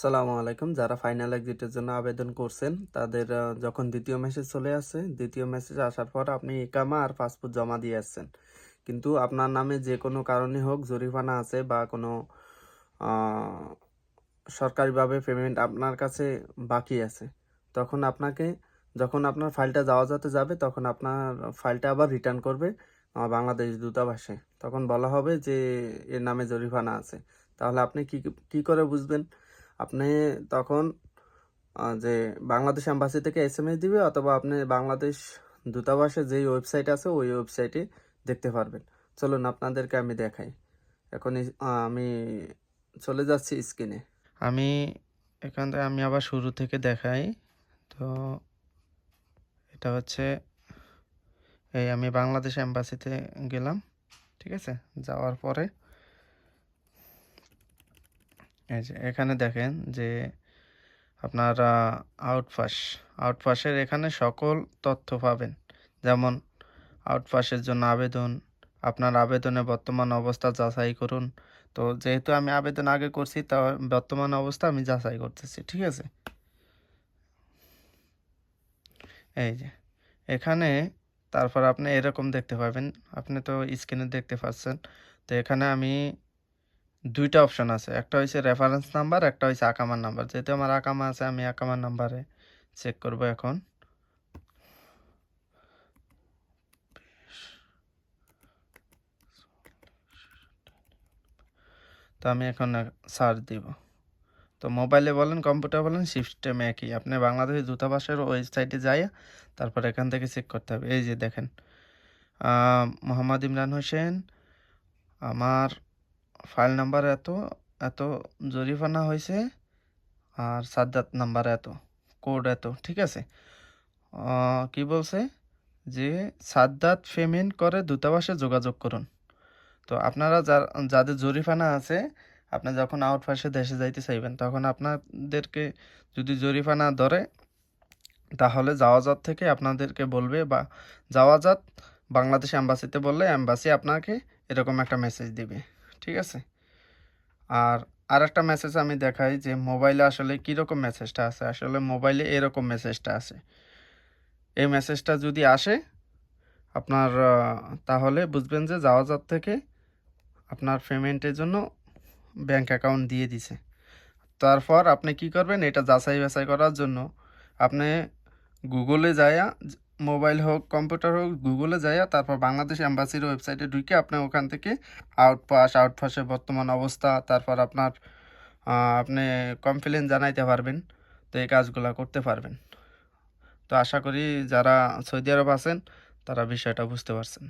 সালামু আলাইকুম। যারা ফাইনাল এক্সিটের জন্য আবেদন করছেন, তাদের যখন দ্বিতীয় মেসেজ চলে আসছে দ্বিতীয় মেসেজ আসার পর আপনি ইকামা আর পাসপোর্ট জমা দিয়ে আসছেন। কিন্তু আপনার নামে যে কোনো কারণে হোক জরিফানা আছে বা কোনো সরকারিভাবে পেমেন্ট আপনার কাছে বাকি আছে, তখন আপনাকে, যখন আপনার ফাইলটা যাওয়া যাতে যাবে, তখন আপনার ফাইলটা আবার রিটার্ন করবে বাংলাদেশ দূতাবাসে। তখন বলা হবে যে, এর নামে জরিফানা আছে। তাহলে আপনি কি কি করে বুঝবেন? আপনি তখন যে বাংলাদেশ এম্বাসি থেকে এস এম এস দিবে অথবা আপনি বাংলাদেশ দূতাবাসের যেই ওয়েবসাইট আছে, ওই ওয়েবসাইটে দেখতে পারবেন। চলুন আপনাদেরকে আমি দেখাই। এখন আমি চলে যাচ্ছি স্ক্রিনে আমি এখান থেকে, আমি আবার শুরু থেকে দেখাই। তো এটা হচ্ছে, এই আমি বাংলাদেশ এম্বাসিতে গেলাম, ঠিক আছে? যাওয়ার পরে এই যে এখানে দেখেন যে আপনার আউটপাস আউটপাসের এখানে সকল তথ্য পাবেন। যেমন আউটপাসের জন্য আবেদন, আপনার আবেদনের বর্তমান অবস্থা যাচাই করুন। তো যেহেতু আমি আবেদন আগে করছি, তা বর্তমান অবস্থা আমি যাচাই করতেছি, ঠিক আছে? এই যে এখানে তারপর আপনি এরকম দেখতে পাবেন, আপনি তো স্ক্রিনে দেখতে পাচ্ছেন। তো এখানে আমি দুইটা অপশন আছে। একটা হচ্ছে রেফারেন্স নাম্বার একটা হচ্ছে আকামার নাম্বার যেহেতু আমার আকামা আছে, আমি আকামার নাম্বারে চেক করব এখন। তো আমি এখন সার্চ দিব। তো মোবাইলে বলেন কম্পিউটার বলেন সিস্টেম একই। আপনি বাংলাদেশের দূতাবাসের ওয়েবসাইটে যাই তারপর এখান থেকে চেক করতে হবে। এই যে দেখেন মোহাম্মদ ইমরান হোসেন, আমার ফাইল নাম্বার এত এত জরিফানা হয়েছে আর সাদ্দাত নাম্বার এত, কোড এত, ঠিক আছে? কি বলছে? যে সাদ্দাত পেমেন্ট করে দূতাবাসে যোগাযোগ করুন। তো আপনারা যার, যাদের জরিফানা আছে, আপনি যখন আউটপাসে দেশে যাইতে চাইবেন, তখন আপনাদেরকে যদি জরিফানা ধরে, তাহলে যাওয়াজাত থেকে আপনাদেরকে বলবে বা যাওয়াজাত বাংলাদেশ অ্যাম্বাসিতে বললে অ্যাম্বাসি আপনাকে এরকম একটা মেসেজ দিবে। ঠিক আছে? আর আর একটা মেসেজ আমি দেখাই যে মোবাইলে আসলে কীরকম মেসেজটা আছে? আসলে মোবাইলে এরকম মেসেজটা আছে। এই মেসেজটা যদি আসে, আপনার তাহলে বুঝবেন যে যাওয়াজাত থেকে আপনার পেমেন্টের জন্য ব্যাংক অ্যাকাউন্ট দিয়ে দিছে। তারপর আপনি কি করবেন? এটা যাচাই বাছাই করার জন্য আপনি গুগলে যায়া মোবাইল হোক, কম্পিউটার হোক, গুগলে যাইয়া তারপর বাংলাদেশ এম্বাসির ওয়েবসাইটে ঢুকে আপনি ওখান থেকে আউটপাস, আউটপাসের বর্তমান অবস্থা, তারপর আপনার আপনি কমপ্লেন জানাইতে পারবেন, তো এই কাজগুলো করতে পারবেন। তো আশা করি যারা সৌদি আরব আছেন, তারা বিষয়টা বুঝতে পারছেন।